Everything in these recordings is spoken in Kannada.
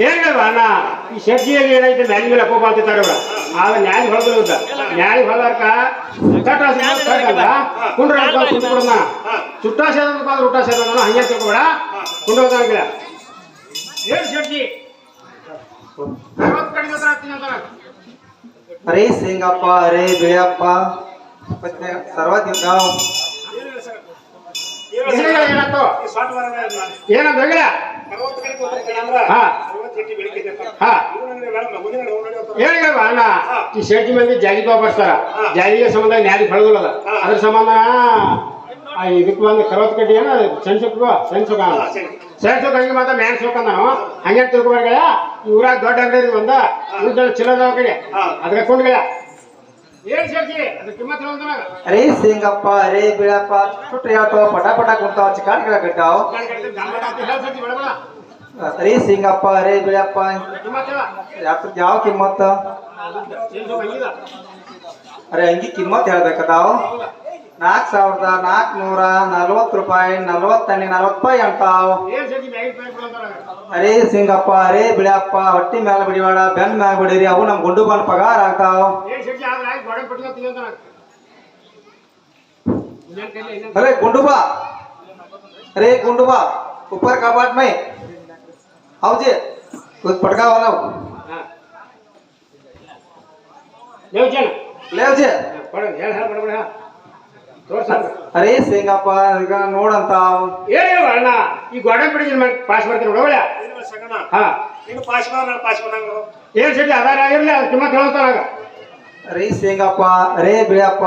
ಏನಿಲ್ಲ ಅಣ್ಣ ಈ ಶೆಡ್ಜಿಯಲ್ಲಿ ಏನೈತೆ ಮ್ಯಾಲಿ ಮೇಲೆ ಅಪ್ಪ ಬಾಳ್ತಿರ್ತಾರೆ ಅವ್ರ ಆಗ ನ್ಯಾಯ ಹೊಳದ್ರು ಅಂತ ನ್ಯಾಯ ಹೊಳದಾರ್ಕ ಕಟ್ಟ ಕಟ್ಟಲ್ಲ ಕುಂಡ್ರ ಬಂದ್ರೆ ಊಟ ಸೇದ ಹಂಗೆ ತಿಳ್ಕೊಬೇಡ ಕುಂಡ್ರ ಏನ್ ಶೆಟ್ಟಿ ಅರೇ ಸಿಂಗಪ್ಪ ಅರೇ ಬಿಳಿಯಪ್ಪ ಏನಾಯ್ತು ಏನಂತ ಹೋಗಿಲ್ಲ ಹಾ. ಹಾ. ಏನಿಲ್ಲ ಅಣ್ಣ. ಈ ಶೆಡ್ಜಿ ಮಂದಿ ಜಾಗಿ ಬರ್ತಾರ. ಜಾಗಿಗೆ ಸಂಬಂಧ ನ್ಯಾಯ ಹೊಳದಲ್ಲ ಅದ್ರ ಸಂಬಂಧ ಇದಕ್ಕೆ ಬಂದು ಕರವತ್ ಕಡ್ಡಿ ಏನ ಸೆನ್ಸುಕ್ ಸೆನ್ಸುಕ್ ಸೆನ್ಸುಕ್ ಹಂಗೆ ಮಾತ್ರ ಮ್ಯಾನ್ ಸೋಕ ನಾನು ಹಂಗೆ ತಿಳ್ಕೊಬೇಡ ಇವ್ರಾಗ ದೊಡ್ಡ ಅಂಗಡಿ ಬಂದ ಇವ್ರ ಚಿಲ್ಲದ ಕಡೆ ಅದ್ರ ಕೊಂಡ್ಗಳ ಅರೇ ಸಿಂಗಪ್ಪ ಅರೇ ಬಿಳಪ್ಪ ಸುಟ್ಟು ಹೇಳ್ತಾವ ಪಟ ಪಟ ಕುಂತಾವ ಚಿಕಾಣಿಗಳ ಕಟ್ಟಾವ. ಅರೇ ಸಿಂಗಪ್ಪ ಅರೇ ಬಿಳಪ್ಪ. ಯಾತ್ರ ಯಾವ ಕಿಮ್ಮತ್ತ. ಅರೆ ಅಂಗಿಕ್ಕೆ ಕಿಮ್ಮತ್ ಹೇಳ್ಬೇಕದಾವ್? ನಾಲ್ಕ್ ಸಾವಿರದ ನಾಲ್ಕುನೂರ ನಲ್ವತ್ತು ರೂಪಾಯಿ ನಲ್ವತ್ತನೆ ಪೈ ಅಂತಾವ್. ಅರೇ ಸಿಂಗಪ್ಪ, ಅರೇ ಬಿಳಪ್ಪ, ಹೊಟ್ಟಿ ಮ್ಯಾಲ ಬಿಡಿಬೇಡ, ಬೆನ್ ಮ್ಯಾಲ ಬಿಡಿರಿ, ಅವು ನಮ್ ಗುಂಡು ಬಂದ್ ಪಗಾರ ಆಗ್ತಾವ್ ಅರೆ ಗುಂಡು ಬಾ ಅರೆ ಗುಂಡು ಬಾ ಉಪ್ಪರ್ ಕಬಾಟ್ ಮೈ. ಹೌದಿ ಪಟ್ಕಾವ ನಾವು ಲೇಜೆ ಅರೇ ಸೇಂಗಪ್ಪ ಈಗ ನೋಡಂತ ಏನು ಅಣ್ಣ. ಈ ಗೋಡೆ ಬಿಡಿದ ಪಾಸ್ ಮಾಡ್ತೀನಿ ಅರೇ ಹಾ. ಪಾಸ್ ಮಾಡ ಪಾಸ್ ಸರಿ ಕಿಮ್ಮತ್ ಸೇಂಗಪ್ಪ ಅರೇ ಬಿಳಿಯಪ್ಪ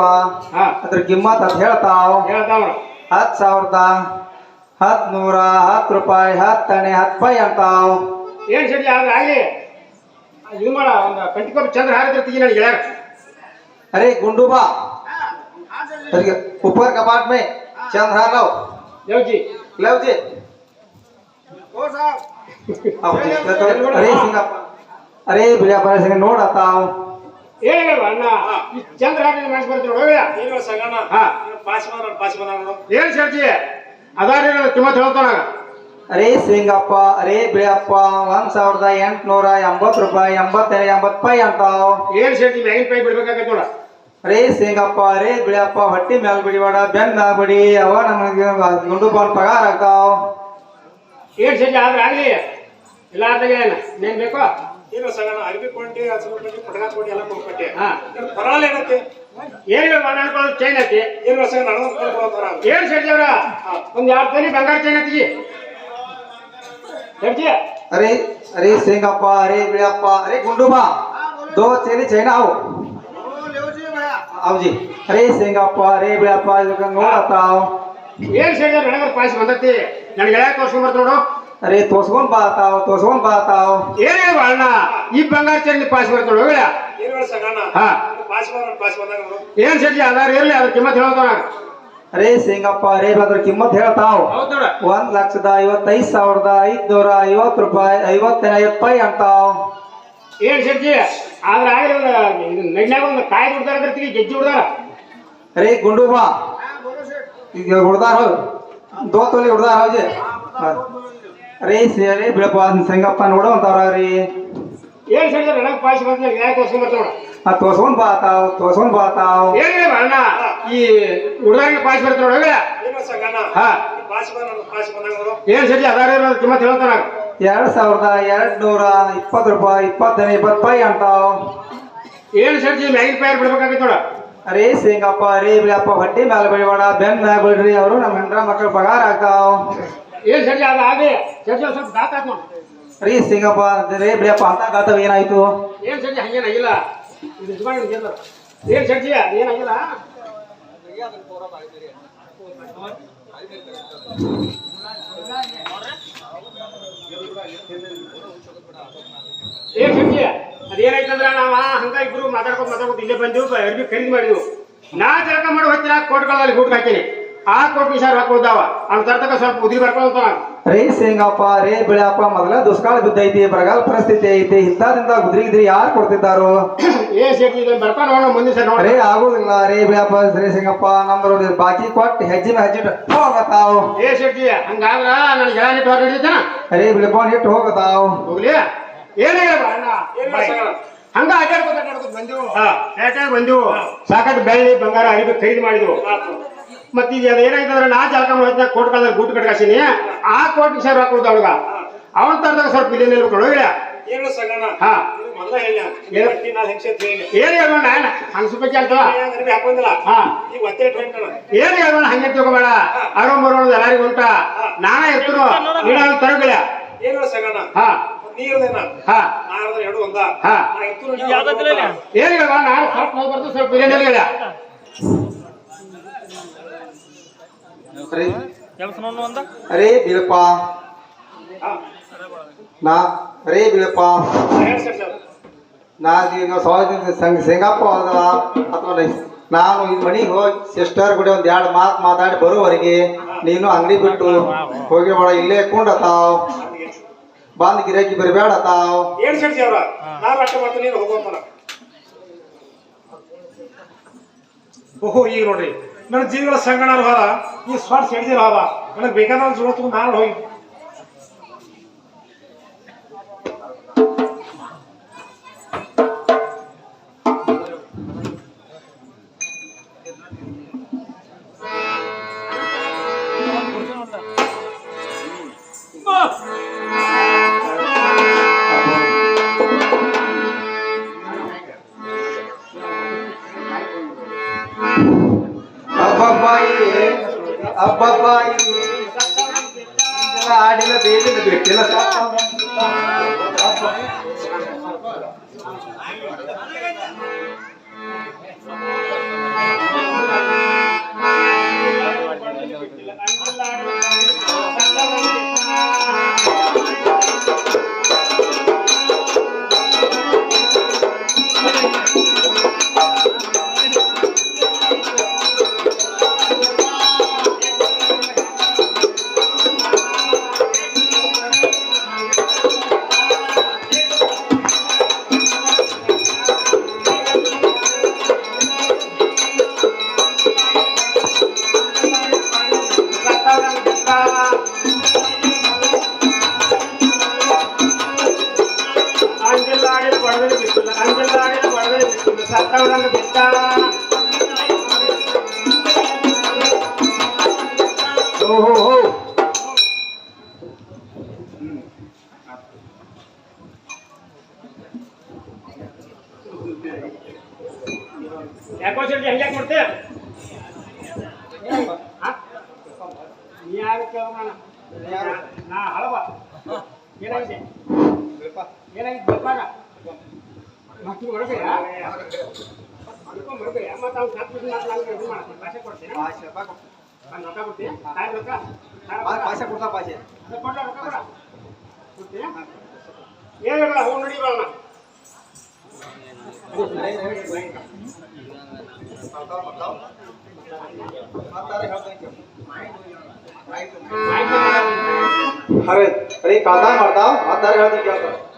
ಅದ್ರ ಕಿಮ್ಮತ್ ಅಂತ ಹೇಳ್ತಾವ್ ಹತ್ ಹತ್ತು ಸಾವಿರದ ಹತ್ತು ನೂರ ಹತ್ತು ರೂಪಾಯಿ ಹತ್ತಣೆ ಹತ್ತು ಪೈ ಅಂತಾವ್ ಏನ್ ಸರಿ ಆಗ್ಲಿ. ಆಗಲಿ ಇದು ಮಾಡ ಒಂದು ಕಂಟಿಕೊಬ್ಬ ಚಂದ್ರ ಹಾರಿದ್ರೆ ತೆಗಿ ನನಗೆ अरे गुंडू बा ऊपर कपाट में चल रहा लो जी। लो जी अरे सिंह तो, अरे भैया पर सिंह नोट आता हूँ। ए वरना चंद्रहार ने मैच पर तो हो गया। तीनों सगाना। हाँ। पाँच बार और पाँच बार ये सर जी आधार ने तुम चलो तो ना। अरे सिंगप्पा अरे बेप्पा 1880 ರೂಪಾಯಿ 85 ರೂಪಾಯಿ ಅಂತಾ ಏನು ಹೇಳ್ತೀನಿ ಮೈನ್ ಪೈ ಬಿಡಬೇಕಾಗುತ್ತೆ ನೋಡಾ ರೇ ಸೇಂಗಪ್ಪ ರೇ ಬಿಳಿಯಪ್ಪ ಹೊಟ್ಟಿ ಮ್ಯಾಲ ಬಿಡಿಬೇಡ ಬೆನ್ನ ಬಿಡಿ ಅವ ನಮಗೆ ಗುಂಡು ಬಾಲ್ ಪಗಾರ ಆಗ್ತಾವ. ಏನ್ ಸಿಟಿ ಆದ್ರೆ ಆಗ್ಲಿ? ಇಲ್ಲ ಆದ್ರೆ ಏನ್? ಬೇಕೋ? ಇಲ್ಲ ಸರ್ ಅರ್ಬಿ ಕೊಂಡಿ ಹಸಿರು ಕೊಂಡಿ ಪಟಕ ಕೊಂಡಿ ಎಲ್ಲ ಕೊಂಡ್ಕೊಟ್ಟೆ ಪರವಾಗಿಲ್ಲ ಏನತ್ತೆ? ಏನು ಮಾತಾಡ್ಕೊಳ್ಳೋದು ಚೈನ್ ಐತಿ. ಏನು ಸರ್ ನಾನು ಏನ್ ಸಿಟಿ ಒಂದ್ ಎರಡು ತಲೆ ಬಂಗಾರ ಚೈನ್ ಐತಿ ಅರೆ ಅರೇ ಸೇಂಗಪ್ಪ ಅರೆ ಬಿಳಿಯಪ್ಪ ಅರೆ ಗುಂಡು ಬಾ ದೋ ಚೈನಿ ಚೈನಾ ಅವು. ಅವಜಿ ರೇ ಶೇಂಗಪ್ಪ ರೇ ಬಿಳಪ್ಪ ಇದಕ್ಕ ನೋಡತ್ತಾವ್ ಏನ್ ಶೇಂಗ ಬೆಳಗಾರ ಪಾಯಸ ಬಂದತಿ? ನನಗೆ ಹೇಳಕ್ ವರ್ಷ ನೋಡು. ಅರೇ ತೋರ್ಸ್ಕೊಂಡ್ ಬಾತಾವ್ ತೋರ್ಸ್ಕೊಂಡ್ ಬಾತಾವ್ ಏನೇ ಬಾಳಣ್ಣ ಈ ಬಂಗಾರ ಚಂಡಿ ಪಾಸ್ ಬರ್ತಾಳ ಹೋಗಳ ಏನ್ ಸಡ್ಲಿ ಅದಾರ ಇರ್ಲಿ ಅದ್ರ ಕಿಮ್ಮತ್ ಹೇಳ್ತಾವ ಅರೆ ಸಿಂಗಪ್ಪ ಅರೆ ಅದ್ರ ಕಿಮ್ಮತ್ ಹೇಳ್ತಾವ್. ಒಂದ್ ಲಕ್ಷದ ಐವತ್ತೈದ್ ಸಾವಿರದ ಐದ್ನೂರ ಐವತ್ ರೂಪಾಯಿ ಐವತ್ತೈದು ರೂಪಾಯಿ ಅಂತಾವ್. ಏನ್ ಸರ್ಜಿ ಆದ್ರೆ ಆಗಿರಲ್ಲ ನಡ್ನಾಗ ಒಂದು ಕಾಯಿ ಬಿಡ್ತಾರ ಅಂದ್ರೆ ಗೆಜ್ಜಿ ಬಿಡ್ತಾರ ಅರೇ ಗುಂಡೂಬಾ ಈಗ ಹುಡ್ದಾರ ದೋ ತೊಲಿ ಹುಡ್ದಾರ ಅರೇ ಅರೆ ಸಿ ಅರೆ ಬಿಳಪ್ಪ ಸಂಗಪ್ಪ ನೋಡೋ ಅಂತಾರ ರೀ ಏನ್ ನನಗೆ ಪಾಸ್ ಬಂದ್ರೆ ಯಾಕೆ ತೋರ್ಸ್ಕೊಂಡ್ ಆ ತೋರ್ಸ್ಕೊಂಡ್ ಬಾತಾವ್ ತೋರ್ಸ್ಕೊಂಡ್ ಬಾತಾವ್ ಏನಿಲ್ಲ ಅಣ್ಣ ಈ ಹುಡುಗರಿಗೆ ಪಾಸ್ ಹಾ. ಏನ್ ಅದಾರ ಎರಡ್ ಸಾವಿರದ ಎರಡ್ ನೂರ ಇಪ್ಪತ್ತು ರೂಪಾಯಿ ಇಪ್ಪತ್ತನೇ ಇಪ್ಪತ್ತು ರೂಪಾಯಿ ಅಂತಾವ್ ಏನ್ ಸರ್ಜಿ ಮ್ಯಾಗಿನ ಪೈರ್ ಬಿಡ್ಬೇಕಾಗಿತ್ತು ನೋಡ. ಅರೇ ಸಿಂಗಪ್ಪ ಅರೇ ಬಿಳಪ್ಪ ಹೊಟ್ಟಿ ಮ್ಯಾಲ ಬೆಳಿಬೇಡ ಬೆನ್ ಮ್ಯಾಲ ಬಿಡ್ರಿ ಅವರು ನಮ್ಮ ಹೆಂಡ್ರ ಮಕ್ಕಳು ಪಗಾರ ಆಗ್ತಾವ್. ಏನ್ ಸರಿ ಅದ ಆಗಿ ಸರ್ಜಿ ಒಂದ್ ಸ್ವಲ್ಪ ದಾತ ನೋಡ. ಅರೇ ಸಿಂಗಪ್ಪ ರೇ ಬಿಡಪ್ಪ, ಅಂತ ಗಾತವ್ ಏನಾಯ್ತು? ಏನ್ ಸರ್ಜಿ ಹಂಗೇನಾಗಿಲ್ಲ. ಏನ್ ಸರ್ಜಿ ಏನಾಗಿಲ್ಲ. ಏನ್ ಸರ್ಜಿ ಅದೇನಾಯ್ತಂದ್ರ ನಾವ ಹಂಗ ಇಬ್ರು ಮಾತಾಡ್ಕೊಂಡು ಮಾತಾಡ್ಕೊಂಡು ಇಲ್ಲೇ ಬಂದಿವು ಅರ್ಬಿ ಖರೀದಿ ಮಾಡಿದ್ವು. ನಾ ಜಳಕ ಮಾಡಿ ಹೋಗ್ತೀನಿ ಕೋಟ್ಗಳಲ್ಲಿ ಗೂಟ್ ಹಾಕಿನಿ. ಆ ಕೋಟ್ ವಿಚಾರ ಹಾಕೋದಾವ ಅವ್ನ ತರ್ತಕ ಸ್ವಲ್ಪ ಉದ್ರಿ ಬರ್ಕೊಳ್ತಾವ ರೇ ಸಿಂಗಪ್ಪ ರೇ ಬಿಳಪ್ಪ ಮೊದಲ ದುಷ್ಕಾಲ ಬಿದ್ದೈತಿ ಬರಗಾಲ ಪರಿಸ್ಥಿತಿ ಐತಿ ಇಂಥದ್ರಿಂದ ಗುದ್ರಿ ಗಿದ್ರಿ ಯಾರು ಕೊಡ್ತಿದ್ದಾರು? ರೇ ಆಗುದಿಲ್ಲ ರೇ ಬಿಳಪ್ಪ ರೇ ಸಿಂಗಪ್ಪ ನಮ್ದು ಬಾಕಿ ಕೊಟ್ಟು ಹೆಜ್ಜೆ ಮೇಲೆ ಹೆಜ್ಜೆ ಹೋಗತಾವ್ ರೇ ಬಿಳಪ್ಪ ಇಟ್ಟು ಹೋಗತಾವ್. ಹಂಗ ಆಚಾರ ಬಂದೆವು? ಸಾಕಷ್ಟು ಬೆಳ್ಳಿ ಬಂಗಾರ ಐದು ಖರೀದಿ ಮಾಡಿದ್ವು. ಮತ್ತೆ ಇದು ಅದು ಏನಾಯ್ತಂದ್ರೆ ನಾ ಜಲಕಮ್ಮ ಹೋಯ್ತಾ ಕೋಟ್ ಕಾಲದಲ್ಲಿ ಗೂಟ್ ಕಟ್ಕಾಸಿನಿ ಆ ಕೋಟ್ ಸರ್ ಹಾಕೋದು ಅವಳಗ ಅವನ ತರದಾಗ ಸ್ವಲ್ಪ ಇಲ್ಲಿ ನಿಲ್ಬೇಕು ನೋಡಿ ಏನು ಸಗಣ ಹಾ. ಮೊದಲ ಹೇಳ. ಏನು? ಹೆಂಗ್ ಹೇಳೋಣ ನಾನು ಹಂಗ್ಸ್ಬೇಕು ಅಂತವ ಅರ್ಬಿ ಹಾಕೊಂದಿಲ್ಲ? ಹಾ. ಈಗ ಒತ್ತೆ ಏನ್ ಹೇಳೋಣ ಹಂಗೆ ತಗೋಬೇಡ ಅರೋ ಬರೋಣ ಎಲ್ಲರಿಗೂ ಉಂಟ. ನಾನ ಎತ್ತರು ನೀಡ ತರಗಿಲ್ಲ. ಏನು ಸಗಣ ಹಾ. ನೀರ್ದೇನ ಹಾ. ನಾ ಹೇಳಿದ್ರೆ ಎರಡು ಒಂದ. ಹಾ. ಏನ್ ಹೇಳೋಣ ನಾನು ಸ್ವಲ್ಪ ಹೋಗಿ ಬರ್ತು ಸ್ವಲ್ಪ ಬಿರಿಯಾನಿ ಹೇಳ ರೇ ರೇ ಬಿಳಪ್ಪ ನಾ ಅರೆ ಬಿಳಪ್ಪ ನಾ ಈಗ ಸಂಘ ಸಿಂಗಾಪುರ ಹೋದಲ್ಲ ಅಥವಾ ನಾನು ಈ ಮನೆಗೆ ಹೋಗಿ ಸಿಸ್ಟರ್ ಕೂಡ ಒಂದ್ ಎರಡು ಮಾತು ಮಾತಾಡಿ ಬರೋವರೆಗೆ ನೀನು ಅಂಗಡಿ ಬಿಟ್ಟು ಹೋಗಿ ಬೇಡ ಇಲ್ಲೇ ಕುಂಡತಾವ್. ಬಂದ್ ಗಿರಾಕಿ ಬರಬೇಡ ತಾವ್ ಏನ್ ಸೆಡ್ಸಿ ಅವ್ರ? ನಾನು ಅಟ್ಟ ಮಾಡ್ತೀನಿ ನೀನು ಹೋಗುವಂತನ ಓಹೋ ಈಗ ನೋಡ್ರಿ. ನನ್ನ ಜೀವಗಳ ಸಂಗಣ ಹೋದ ಈ ಸ್ವಾಟ್ ಸೆಡ್ಸಿರ ಹೋದ ನನಗೆ ಬೇಕಾದ ಜೋಳ ತಗೊಂಡು ನಾನು ಹೋಗಿ ఆడిన దేవిన పెట్టిన పాపం ಏನಾಗಿತ್ತು ಗೊತ್ತಾಗ ಮತ್ತೆ ಹೊರಗೆಯ ಅನ್ಕೊಂಡ್ ಹೊರಗೆಯ ಮತ್ತೆ ಅವ್ನು ಸಾಕು ಬಿಟ್ಟು ನಾನು ನನಗೆ ಇದು ಮಾಡ್ತೀನಿ ಭಾಷೆ ಕೊಡ್ತೀನಿ ನಾನು ರೊಕ್ಕ ಕೊಡ್ತೀನಿ ತಾಯಿ ರೊಕ್ಕ ಭಾಷೆ ಕೊಡ್ತಾ ಭಾಷೆ ಅದು ಕೊಡ್ಲ ರೊಕ್ಕ ಕೊಡ ಕೊಡ್ತೀನಿ ಏನಿಲ್ಲ ಹೂ ನಡಿಬಲ್ಲ ಅರೆ ಅರೆ ಕಾದಾ ಮಾಡ್ತಾವ್ ಆತಾರ ಹೇಳ್ದಂಗೆ ಕೇಳ್ತಾವ ಮಧ್ಯಮರಣ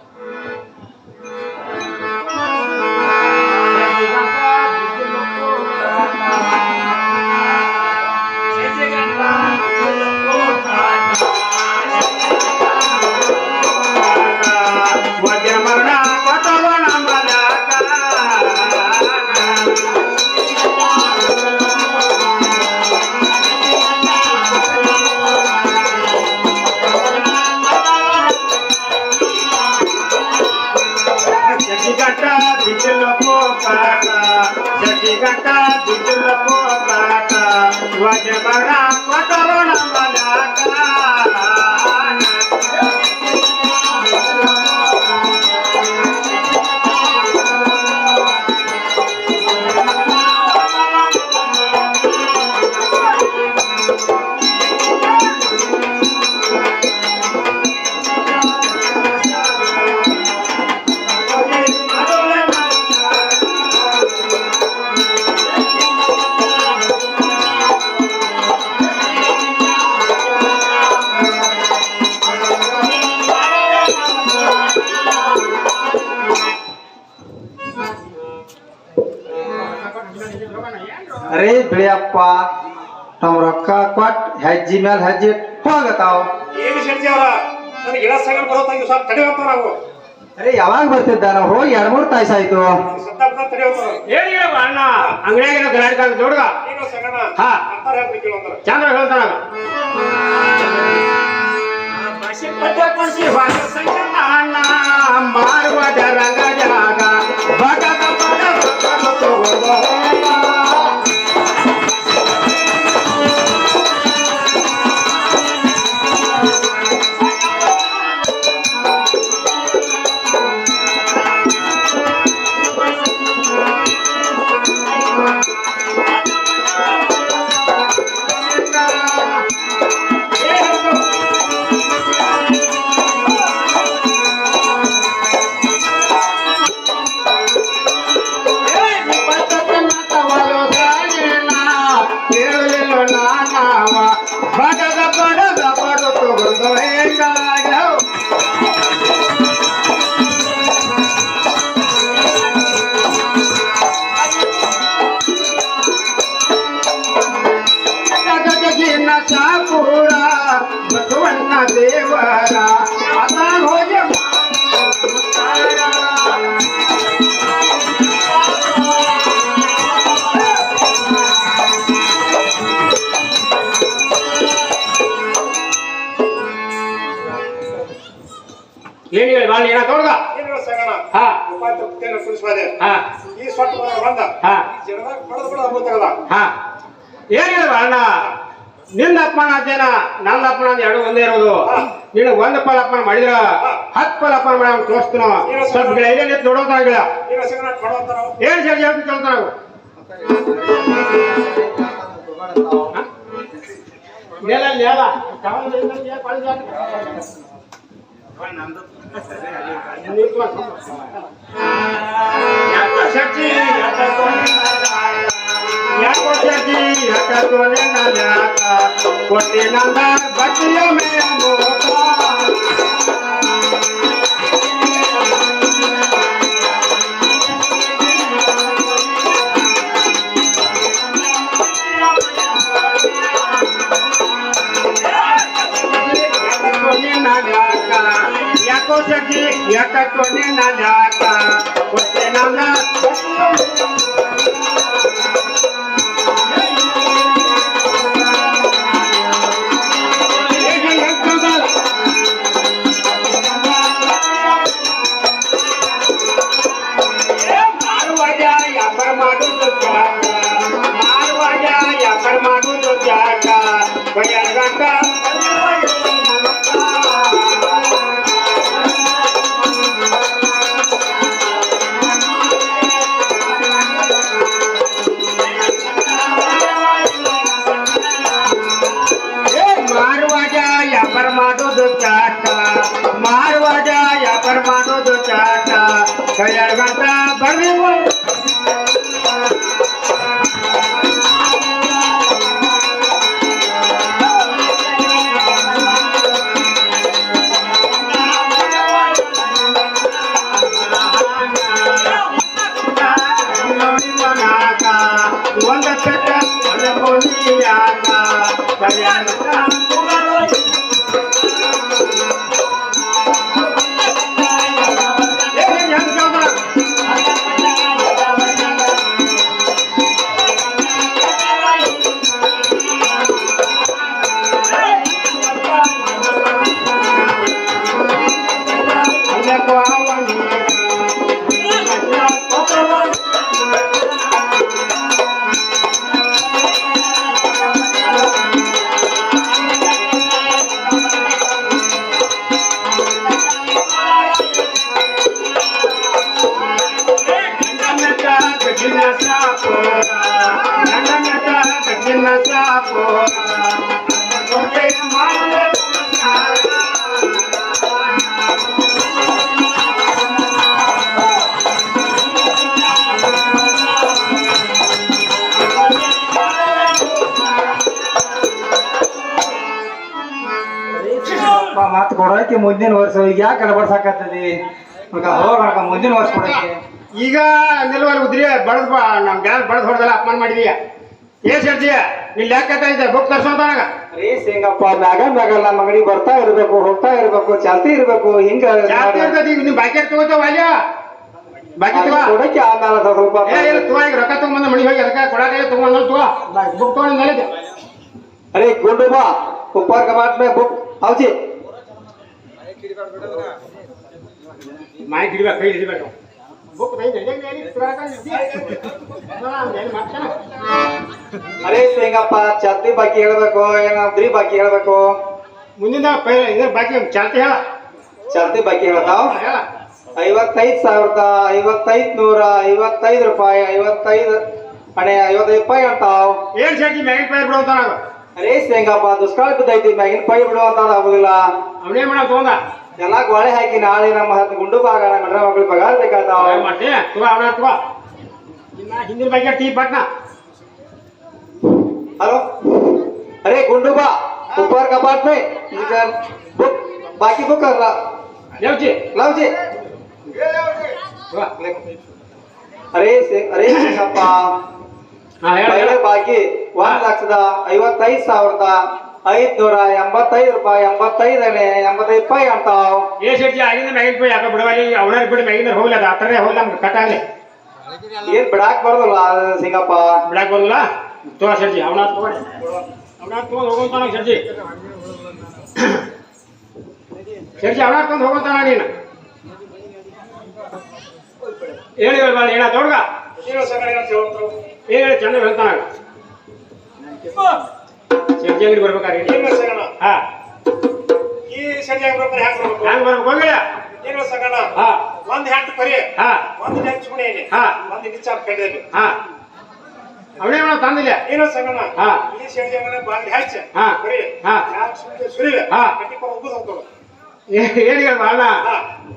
ಅರೇ ಬಿಳಿಯಪ್ಪ ತಮ್ಮ ರೊಕ್ಕ ಕೊಟ್ ಹೆಜ್ಜಿ ಮೇಲೆ ಹೆಜ್ಜೆ ಇಟ್ ಹೋಗತಾವ್ ಏನು ಶೆಟ್ಟಿ ಅವರ ನನಗೆ ಗಿಡ ಸಂಗಡ ಬರೋತ್ತಾಗಿ ಸ್ವಲ್ಪ ತಡೆ ಹೋಗ್ತಾವ ನಾವು ಅರೆ ಯಾವಾಗ ಬರ್ತಿದ್ದ ನಾವು ಹೋಗಿ ಎರಡ್ ಮೂರ್ ತಾಯ್ಸ್ ಆಯ್ತು ಸದ್ದಾಪದ ತಡೆ ಹೋಗ್ತಾವ ಏನಿಲ್ಲಪ್ಪ ಅಣ್ಣ ಅಂಗಡಿಯಾಗಿನ ಗಲಾಟೆ ನೋಡುಗ ಏನು ಸಂಗಣ ಹಾ. ಅಂತಾರ ಹೇಳ್ತೀನಿ ಕೇಳಂದ್ರ ಚಂದ್ರ ಹೇಳ್ತಾನ ಅಣ್ಣ ಮಾರುವದ ರಂಗ ಜಾಗ ಭಗದ ಪದ ಭಗದ ತಗೋದ. ಏನ್ ಹೇಳಿ ಬಾಳ ಏನ ತೊಳ್ಗ ಏನು ಸಂಗಣ ಹಾ. ಉಪಾಯ ತಪ್ಪೇನ ಕುಡಿಸ್ಬಾದೆ ಹಾ. ಈ ಸೊಟ್ಟ ಬರೋ ಬಂದ. ಹಾ. ಬಡದ ಬಡದ ಹಾ. ಏನ್ ಹೇಳಿ ಅಣ್ಣ ನಿನ್ನ ಅಪ್ಪನ ಅದೇನ ನನ್ನ ಅಪ್ಪನ ಅಂತ ಎರಡು ಒಂದೇ ಇರೋದು. ನೀನು ಒಂದ್ ಪಲ್ ಅಪಮಾನ ಮಾಡಿದ್ರ ಹತ್ತು ಪಲ್ ಅಪಮಾನ ಮಾಡಿ ಅವ್ನು ತೋರಿಸ್ತೀನೋ? ಸ್ವಲ್ಪ ಇದೆ ನಿಂತು ನೋಡೋದಾಗಿಲ್ಲ ಏನು ಸರಿ ಹೇಳ್ತೀನಿ ಕೇಳ್ತಾನ ನಾವು ನೆಲ ನೆಲ. ಯಾಕೋ ಶಕ್ತಿ ಯಾಕೋ ಶಕ್ತಿ ಯಾಕೋ ಯಾಕ ಕೊಟ್ಟಿ ನಂದ ಬಟ್ಟಿಯ ಮೇಲೆ ಮೋಕ ಯಾಕೋ ಸಖಿ ಯಾಕೋ ನಿನ್ನ ಜಾಕ ಕೊಟ್ಟೆ ನನ್ನ ಮಾರುವಾಗ ವ್ಯಾಪಾರ ಮಾಡುವುದು ಪೆಟ್ಟ ಒಂದ ಅದಕ್ಕೆ ಮುಂದಿನ ವರ್ಷ ಈಗ ಯಾಕೆ ಅಡಬಡ್ಸಾಕತ್ತದಿ ಮುಂದಿನ ವರ್ಷ ಕೊಡಕ್ಕೆ. ಈಗ ನಿಲ್ವಲ್ಲಿ ಉದ್ರಿ ಬಡದ್ ನಮ್ ಗ್ಯಾಸ್ ಬಡದ್ ಹೊಡೆದಲ್ಲ ಅಪಮಾನ ಮಾಡಿದೀಯ? ಏ ಸರ್ಜಿ ನೀನ್ ಯಾಕೆ ಇದೆ ಬುಕ್ ತರ್ಸೋದಾಗ ರೀ ಸಿಂಗಪ್ಪ ಮ್ಯಾಗ ಮ್ಯಾಗ ಮಗಡಿ ಬರ್ತಾ ಇರ್ಬೇಕು ಹೋಗ್ತಾ ಇರ್ಬೇಕು ಚಾಲ್ತಿ ಇರ್ಬೇಕು ಹಿಂಗ ಜಾಸ್ತಿ ಈಗ ನಿಮ್ ಬಾಕಿ ತಗೋತಾವ ವಾಲ್ಯ ಬಾಕಿ ಕೊಡಕ್ಕೆ ಆಮೇಲೆ ಸ್ವಲ್ಪ ಏ ಈಗ ರೊಕ್ಕ ತಗೊಂಬಂದ ಹೋಗಿ ಅದಕ್ಕೆ ಬುಕ್ ಅರೇ ಗುಂಡು ಬಾ. ಉಪ್ಪಾರ ಮಾತ್ಮೆ ಬುಕ್. ಹೌಜಿ ಮಾಹಿತಿ ಹಿಡಿಬೇಕು ಕೈ ಹಿಡಿಬೇಕು. ಅರೆ ಸಿಂಗಪ್ಪ ಚಾಲ್ತಿ ಬಾಕಿ ಹೇಳ್ಬೇಕು ಏನಾದ್ರಿ ಬಾಕಿ ಹೇಳ್ಬೇಕು? ಮುಂದಿನ ಇದ್ರ ಬಾಕಿ ಚಾಲ್ತಿ ಹೇಳ. ಚಾಲ್ತಿ ಬಾಕಿ ಹೇಳ್ತಾವ? ಐವತ್ತೈದು ಸಾವಿರದ ಐವತ್ತೈದ್ ನೂರ ಐವತ್ತೈದು ರೂಪಾಯಿ ಐವತ್ತೈದು ಅಣೆ ಐವತ್ತೈದು ರೂಪಾಯಿ ಅಂತಾವ್. ಏನ್ ಚಾಟಿ ಮ್ಯಾಗಿನ ಪೈ ಬಿಡು ಅಂತಾನ ಅರೇ ಸಿಂಗಪ್ಪ ದುಷ್ಕಾಲ ಬಿದ್ದೈತಿ ಮ್ಯಾಗಿನ ಪೈ ಬಿಡುವಂತ ಆಗುದಿಲ್ಲ. ಅವನೇ ಮಾಡ ತಗೊಂಡ? ಎಲ್ಲಾ ಗೋಳೆ ಹಾಕಿ ನಾಳೆ ನಮ್ಮ ಹತ್ತು ಗುಂಡು ಬಾಗ ಗಂಡ್ರ ಮಗಳು ಪಗಾರ ಬೇಕಾದಾವ್ ಏನ್ ಮಾಡ್ತಿ ತಗೋ ಅವನ ತಗೋ ಇನ್ನ ಹಿಂದಿನ ಬಗ್ಗೆ ಟೀ ಪಟ್ನ हेलो अरे गुंडू बा ऊपर कपाट में इधर बुक बाकी बुक कर ला ದೇವ್ಜಿ लाओ जी ತಗೋ अरे से अरे ಸಿಂಗಪ್ಪ ಹಾ ಹೇಳ ಪೈಲೆ ಬಾಕಿ ಒಂದ್ ಲಕ್ಷದ ಐವತ್ತೈದು ಸಾವಿರದ ಐದ್ನೂರ ಎಂಬತ್ತೈದು ರೂಪಾಯಿ ಎಂಬತ್ತೈದನೇ ಎಂಬತ್ತೈದು ರೂಪಾಯಿ ಅಂತಾವ್ ಏ ಸರ್ಜಿ ಆಗಿಂದ ಮ್ಯಾಗಿನ ಪೈ ಯಾಕೆ ಬಿಡವಲ್ಲಿ ಅವನ ಬಿಡ ಮ್ಯಾಗಿನ ಹೋಗ್ಲಿ ಅದು ಆತರೇ ಹೋಗ್ಲಿ ನಮ್ಗೆ ಕಟ್ಟಾಗ್ಲಿ ಏನ್ ಬಿಡಾಕ್ ಬರೋದಲ್ಲ ಸಿಂಗಪ್ಪ. ಬಿಡಾಕ್ ಬರಲ್ಲ ತೋ ಸರ್ಜಿ ಅವನ ತೋಡಿ ಅವನ ತಗೊಂಡು ಹೋಗೋತಾನ ಸರ್ಜಿ ಸರ್ಜಿ ಅವನ ತಗೊಂಡು ಹೋಗೋತಾನ ನೀನು. ಹೇಳಿ ಹೇಳ್ಬಾರ್ದು ಹೇಳ ತೋಡ್ಗ. ಏನು ಹೇಳಿ ಚೆಂದ ಹೇಳ್ತಾನ ಸರ್ಜಿ ಅಂಗಡಿ ಬರ್ಬೇಕಾದ್ರೆ ಏನು ಸಂಗಣ. ಹಾ. ಈ ಸಂಜೆ ಬರ್ತಾರೆ ಹ್ಯಾಂಗ ಬರ್ಬೇಕು? ಹ್ಯಾಂಗ ಬರ್ಬೇಕು? ಹೋಗಿಲ್ಲ ಏನು ಸಂಗಣ. ಹಾ. ಒಂದ್ ಹ್ಯಾಂಟ್ ಪರಿ ಹಾ. ಒಂದ್ ಹ್ಯಾಂಟ್ ಸುಮ್ಮನೆ ಹಾ. ಒಂದ್ ನಿಚ್ಚಾಪ್ ಕಡಿದೆ ಹಾ. ಅವನೇ ಮಾಡೋ ತಂದಿಲ್ಲ. ಏನೋ ಸಂಗಣ. ಹಾ. ಈ ಸಂಜೆ ಮನೆ ಬಾಗಿ ಹಚ್ಚ ಹಾ. ಬರೀ ಹಾ. ಯಾಕೆ ಸುಮ್ಮನೆ ಸುರಿವೆ ಹಾ. ಕಟ್ಟಿ ಕೊಡ ಉಗ್ಗದ ಹೋಗ್ತಾವ ಏನ್ ಹೇಳ್ಬ ಅಣ್ಣ ಹಾ.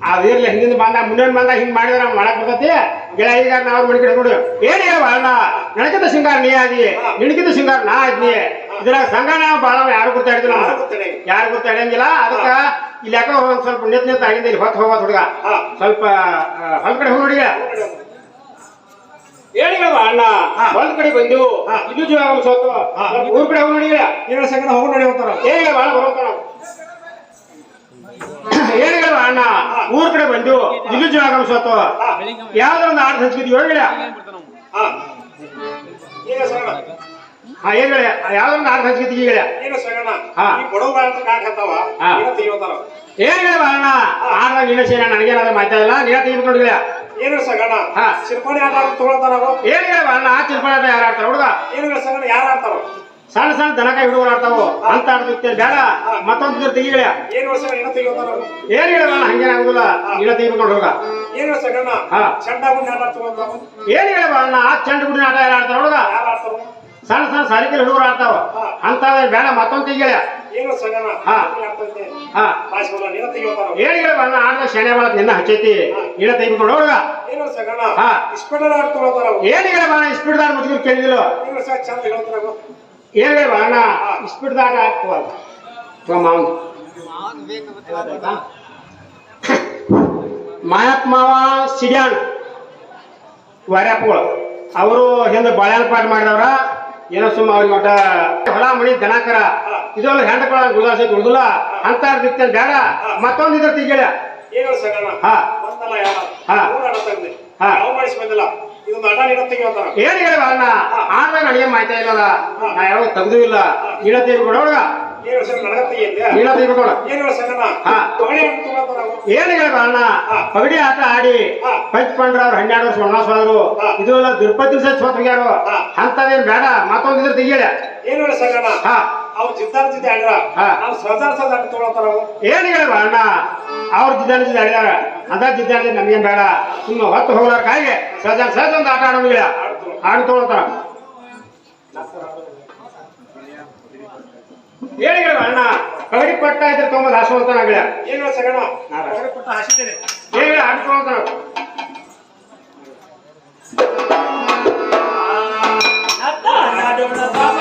ಅದಿರ್ಲಿ ಹಿಂದಿನ ಬಾಂಡ ಮುಂದಿನ ಬಾಂಡ ಹಿಂಗ್ ಮಾಡಿದ್ರೆ ನಾವು ಮಾಡಕ್ ಬರ್ತೈತಿ. ಗೆಳ ಈಗ ನಾವು ಮಡಿಕೆ ನೋಡಿ. ಏನ್ ಹೇಳ್ಬ ಅಣ್ಣ ನನಗಿಂತ ಸಿಂಗಾರ ನೀ ಆಗಿ. ನಿನಗಿಂತ ಸಿಂಗಾರ ನಾ ಆದ್ನಿ. ಇದ್ರಾಗ ಸಂಘ ನಾವು ಬಾಳ ಯಾರು ಗುರ್ತ ಹಿಡಿದಿಲ್ಲ ಯಾರು ಗೊತ್ತಾಗಿಲ್ಲ. ಯಾರು ಗೊತ್ತಾ ಹಿಡಿಯಂಗಿಲ್ಲ ಅದಕ್ಕ ಇಲ್ಲಿ ಯಾಕೋ ಒಂದ್ ಸ್ವಲ್ಪ ನಿತ್ ನಿಂತ ಆಗಿಂದ ಇಲ್ಲಿ ಹೊತ್ತು ಹೋಗೋದು ಹುಡುಗ. ಸ್ವಲ್ಪ ಹೊಲ ಕಡೆ ಹೋಗಿ ಹುಡುಗ. ಹೇಳಿಗವ ಅಣ್ಣ. ಹೊಲ ಕಡೆ ಬಂದು. ಇದು ಜೀವ ಸೋತು. ಊರ್ ಕಡೆ ಹೋಗಿ ನೋಡಿ ಏನ ಸಂಗಣ ಹೋಗಿ ನೋಡಿ ಹೋಗ್ತಾರ ಏನಿಲ್ಲ ಬಹಳ ಬರೋತಾರ ಏನಿಲ್ಲ ಅಣ್ಣ. ಊರ್ ಕಡೆ ಬಂದು ಇದು ಜೀವ ಸೋತು. ಹಾ. ಯಾವ್ದೋ ಒಂದು ಹಚ್ಚಿದ್ವಿ ಹೇಳಿಲ್ಲ ಹಾ. ಏನು ಸಂಗಣ ಹಾ ಏನ್ ಹೇಳ? ಹೇಳ ಸಗಣ ಹಾ. ಈ ಬಡವ ಬಾಳ ಕಾಟ್ ಹತ್ತಾವ? ಹಾ. ಏನೋ ತೆಗಿಯೋತಾರ ಏನ್ ಹೇಳ ನಿನ್ನ ಮಾತಾಡಿಲ್ಲ ನೀನ ನೋಡಿಲ್ಲ ಏನು ಸಗಣ ಹಾ. ಸಿರ್ಪಾಣಿ ಆಟ ತಗೊಳ್ತಾರ ಅವರು? ಏನ್ ಹೇಳ ಅಣ್ಣ ಆ ಯಾರು ಆಡ್ತಾರ ಹುಡುಗ? ಏನು ಸಂಗಣ ಯಾರು ಆಡ್ತಾರ ಸಣ್ಣ ಸಣ್ಣ ದನಕಾಯಿ ಹುಡುಗರು ಆಡ್ತಾವು? ಅಂತ ಆಡ್ತಿರ್ತೇನೆ ಬೇಡ. ಮತ್ತೊಂದು ತೆಗಿಗಳ ಏನು ಸಂಗಣ ಏನೋ ತೆಗಿಯೋತಾರ ಅವ್ರು? ಏನ್ ಹೇಳ ಅಣ್ಣ ಹಂಗೇನಾಗುದಿಲ್ಲ ನೀನ ತೆಗಿಬೇಕು ಹುಡುಗ ಏನು ಸಗಣ ಹಾ. ಚಂಡ ಮುಂದೆ ಆಟ ತಗೊಂತಾವ ಏನ್ ಹೇಳ ಅಣ್ಣ ಆ ಚಂಡ ಗುಡಿನ ಆಟ ಯಾರು ಆಡ್ತಾರ ಹುಡುಗ? ಯಾರು ಆಡ್ತಾರ ಸಣ್ಣ ಸಣ್ಣ ಸಾರಿಕೆಲ್ ಹುಡುಗರು ಆಡ್ತಾವ. ಅಂತ ಬೇಡ ಮತ್ತೊಂದು ತೆಗಿಗಳ ಏನು ಹೇಳ ಅಣ್ಣ? ಆಡ್ದ ಶನಿ ಬಳತ್ ನಿನ್ನ ಹಚ್ಚೈತಿ. ನೀನ ತೆಗೆದುಕೊಂಡು ಹುಡುಗ. ಏನು ಹೇಳ ಅಣ್ಣ? ಇಸ್ಪಿಡ್ದಾರ ಮುಚ್ಚಿದ್ರು ಕೇಳಿದಿಲ್ಲ ಏನು ಹೇಳ ಅಣ್ಣ? ಇಸ್ಪಿಡ್ದಾಗ ಆಗ್ತವ ಮಾವನ್. ಮಾಯಪ್ಮಾವ ಸಿಡ್ಯಾನ್ ವಾರ್ಯಾಪುಳ ಅವರು ಹಿಂದೆ ಬಾಳ್ಯಾನ ಪಾಠ ಮಾಡಿದವ್ರ. ಏನೋ ಸುಮ್ಮ ಅವ್ರಿಗೆ ಒಟ್ಟ ಹೊಲ ಮಣಿ ದನಕರ ಇದೊಂದು ಹೆಂಡಕೊಳ ಗುಲಾಸೆ ಉಳ್ದಿಲ್ಲ ಅಂತ ಬಿತ್ತ ಬೇಡ. ಮತ್ತೊಂದು ಇದ್ರ ತೆಗಿಳ. ಏನು ಸಂಗಣ. ಹಾ. ಒಂದಲ್ಲ ಯಾರ? ಹಾ. ಹಾ. ಯಾವ ಮಾಡಿಸಿ ಬಂದಿಲ್ಲ? ಏನ್ ಹೇಳುವ ಅಣ್ಣ? ಆಡ್ದಾಗ ನನಗೆ ಮಾಹಿತಿ ಇಲ್ಲದ ನಾ ಯಾವ ತೆಗ್ದು ಇಲ್ಲ. ತೆಗಿಬೇಕು ನೋಡುವ ಏನು ಸಂಗಣ ನನಗ ತೆಗಿಯಂದೆ ನೀನ ತೆಗಿಬೇಕು ನೋಡ ಏನು ಸಂಗಣ ಹಾ. ತೊಗಡಿ ಆಟ ತಗೊಳ್ತಾರ ಅವ್ರು. ಏನ್ ಹೇಳುವ ಅಣ್ಣ? ಪಗಡಿ ಆಟ ಆಡಿ ಪಂಚ ಪಂಚ್ ಪಂಡ್ರ ಅವ್ರು ಹನ್ನೆರಡು ವರ್ಷ ಹೋದ್ರು ಇದು ಎಲ್ಲ ದುರ್ಪತಿ ಸತ್ ಸೋತ್ಗ್ಯಾರು. ಅಂತದೇನ್ ಬೇಡ ಮತ್ತೊಂದಿದ್ರೆ ತೆಗಿಯಲ್ಲ ತೆಗಿಯಲ. ಏನು ಸಂಗಣ ಹಾ. ಅವ್ರು ಜಿದ್ದಾರ ಜಿದ್ದೆ ಆಡ್ರ ಹಾ. ನಾವು ಸಜಾರ್ ಸಜ ಅಂತ ತಗೊಳ್ತಾರ ಅವ್ರು. ಏನ್ ಹೇಳುವ ಅಣ್ಣ? ಅವ್ರ ಜಿದ್ದಾನ ಜಿದ್ದ ಆಡಿದಾರ ಅದ ಜಿದ್ದಾನ ನಮ್ಗೇನ್ ಬೇಡ. ಸುಮ್ಮನೆ ಹೊತ್ತು ಹೋಗ್ಲಾರ ಕಾಯಿಗೆ ಸದಾರ್ ಸಹಜ ಒಂದು ಆಟ ಆಡೋಂಗಿಲ್ಲ ಆಡಿ ಹೇಳಿಗಳ ಅಣ್ಣ. ಕಳಗಿ ಪಟ್ಟ ಇದ್ರೆ ತೊಂಬದ್ ಹಾಸುವಂತಾನ ಗಿಡ. ಏನು ಸಗಣ ಪಟ್ಟ ಹಾಸಿದ್ದೇನೆ. ಹೇಳಿಗಳ ಆಡ್ಕೊಂತಾನ ಅತ್ತ ನಾಡೋಣ